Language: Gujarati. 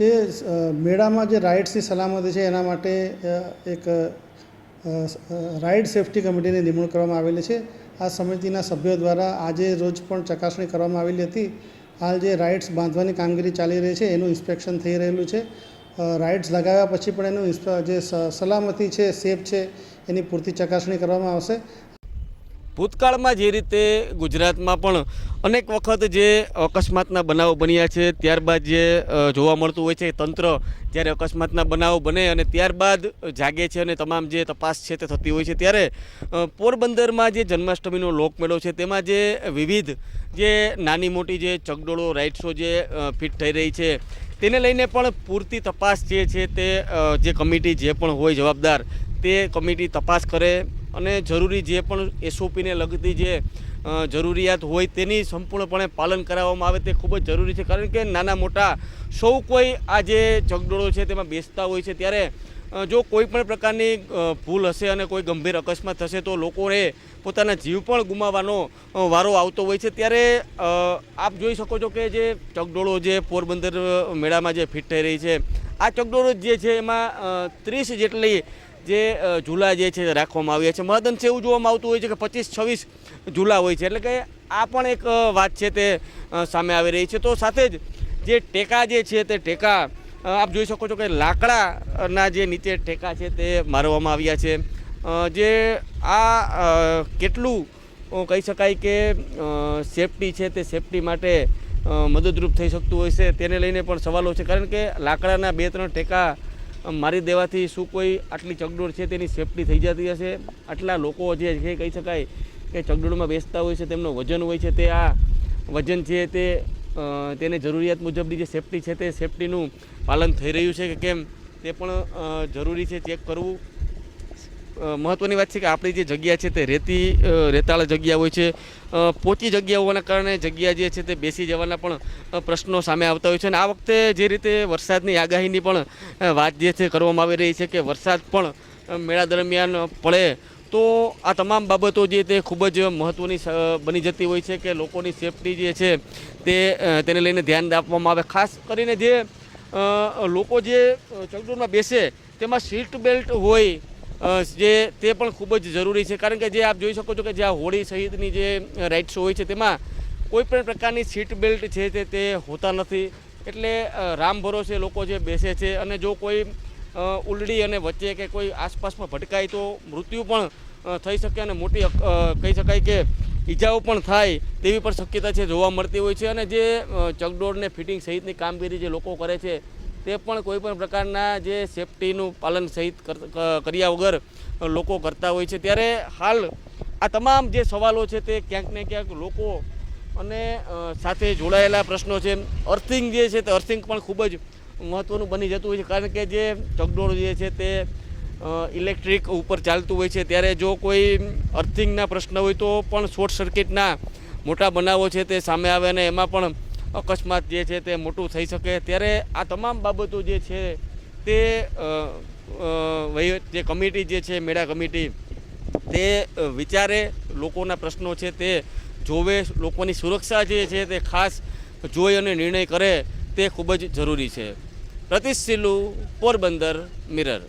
જે મેળામાં જે રાઇડ્સની સલામતી છે, એના માટે એક રાઇડ સેફ્ટી કમિટીની નિમણૂક કરવામાં આવેલી છે. આ સમિતિના સભ્યો દ્વારા આજે રોજ પણ ચકાસણી કરવામાં આવેલી હતી. હાલ જે રાઇડ્સ બાંધવાની કામગીરી ચાલી રહી છે, એનું ઇન્સ્પેક્શન થઈ રહેલું છે. રાઇડ્સ લગાવ્યા પછી પણ એનું જે સલામતી છે, સેફ છે, એની પૂરતી ચકાસણી કરવામાં આવશે. ભૂતકાળમાં જે રીતે ગુજરાતમાં પણ અનેક વખત જે અકસ્માતના બનાવો બન્યા છે, ત્યારબાદ જે જોવા મળતું હોય છે તંત્ર જ્યારે અકસ્માતના બનાવો બને અને ત્યારબાદ જાગે છે અને તમામ જે તપાસ છે તે થતી હોય છે, ત્યારે પોરબંદરમાં જે જન્માષ્ટમીનો લોકમેળો છે તેમાં જે વિવિધ જે નાની મોટી જે ચગડોળો, રાઇડ્સો જે ફિટ થઈ રહી છે તેને લઈને પણ પૂરતી તપાસ જે છે તે જે કમિટી જે પણ હોય જવાબદાર તે કમિટી તપાસ કરે અને જરૂરી જે પણ એસઓપીને લગતી જે જરૂરિયાત હોય તેની સંપૂર્ણપણે પાલન કરાવવામાં આવે તે ખૂબ જ જરૂરી છે. કારણ કે નાના મોટા સૌ કોઈ આ જે ચકડોળો છે તેમાં બેસતા હોય છે ત્યારે જો કોઈ પણ પ્રકારની ભૂલ હશે અને કોઈ ગંભીર અકસ્માત થશે, તો લોકોએ પોતાના જીવ પણ ગુમાવવાનો વારો આવતો હોય છે. ત્યારે આપ જોઈ શકો છો કે જે ચકડોળો જે પોરબંદર મેળામાં જે ફિટ થઈ રહી છે, આ ચકડોળો જે છે એમાં ત્રીસ જેટલી જે ઝૂલા જે છે રાખવામાં આવ્યા છે. મહદંશે એવું જોવામાં આવતું હોય છે કે પચીસ છવ્વીસ ઝૂલા હોય છે. એટલે કે આ પણ એક વાત છે તે સામે આવી રહી છે. તો સાથે જ જે ટેકા જે છે તે ટેકા આપ જોઈ શકો છો કે લાકડાના જે નીચે ટેકા છે તે મારવામાં આવ્યા છે. જે આ કેટલું કહી શકાય કે સેફટી છે તે સેફટી માટે મદદરૂપ થઈ શકતું હોય છે તેને લઈને પણ સવાલો છે. કારણ કે લાકડાના બે ત્રણ ટેકા મારી દેવાથી શું કોઈ આટલી ચગડોળ છે તેની સેફટી થઈ જતી હશે? આટલા લોકો જે કહી શકાય કે ચગડોળમાં બેસતા હોય છે, તેમનું વજન હોય છે તે આ વજન છે તે તેને જરૂરિયાત મુજબની જે સેફટી છે તે સેફટીનું પાલન થઈ રહ્યું છે કે કેમ તે પણ જરૂરી છે ચેક કરવું. મહત્ત્વની વાત છે કે આપણી જે જગ્યા છે તે રેતી રેતાળ જગ્યા હોય છે. પોચી જગ્યા હોવાના કારણે જગ્યા જે છે તે બેસી જવાના પણ પ્રશ્નો સામે આવતા હોય છે. અને આ વખતે જે રીતે વરસાદની આગાહીની પણ વાત જે છે કરવામાં આવી રહી છે કે વરસાદ પણ મેળા દરમિયાન પડે તો આ તમામ બાબતો જે તે ખૂબ જ મહત્ત્વની બની જતી હોય છે કે લોકોની સેફટી જે છે તે તેને લઈને ધ્યાન આપવામાં આવે. ખાસ કરીને જે લોકો જે ચકડોળમાં બેસે તેમાં સીટ બેલ્ટ હોય જે તે પણ ખૂબ જ જરૂરી છે. કારણ કે જે આપ જોઈ શકો છો કે જે આ હોળી સહિતની જે રાઇડ્સ હોય છે તેમાં કોઈ પણ પ્રકારની સીટ બેલ્ટ છે તે હોતા નથી. એટલે રામ ભરોસે લોકો જે બેસે છે અને જો કોઈ ઉલડી અને વચ્ચે કે કોઈ આસપાસમાં ભટકાય તો મૃત્યુ પણ થઈ શકે અને મોટી કહી શકાય કે ઈજાઓ પણ થાય તેવી પણ શક્યતા છે, જોવા મળતી હોય છે. અને જે ચકડોળને ફિટિંગ સહિતની કામગીરી જે લોકો કરે છે, તે પણ કોઈ પણ પ્રકારના જે સેફટીનું પાલન સહિત કર્યા વગર લોકો કરતા હોય છે. ત્યારે હાલ આ તમામ જે સવાલો છે તે ક્યાંક ને ક્યાંક લોકો અને સાથે જોડાયેલા પ્રશ્નો છે. અર્થિંગ જે છે તે અર્થિંગ પણ ખૂબ જ મહત્ત્વનું બની જતું હોય છે. કારણ કે જે ચકડોળ જે છે તે ઇલેક્ટ્રિક ઉપર ચાલતું હોય છે. ત્યારે જો કોઈ અર્થિંગના પ્રશ્ન હોય તો પણ શોર્ટ સર્કિટના મોટા બનાવો છે તે સામે આવે અને એમાં પણ અકસ્માત જે છે તે મોટું થઈ શકે. ત્યારે આ તમામ બાબતો જે છે તે જે કમિટી જે છે, મેળા કમિટી, તે વિચારે લોકોના પ્રશ્નો છે તે જોવે. લોકોની સુરક્ષા જે છે તે ખાસ જોઈ અને નિર્ણય કરે તે ખૂબ જ જરૂરી છે. પ્રતિશ સિલુ પોરબંદર મિરર.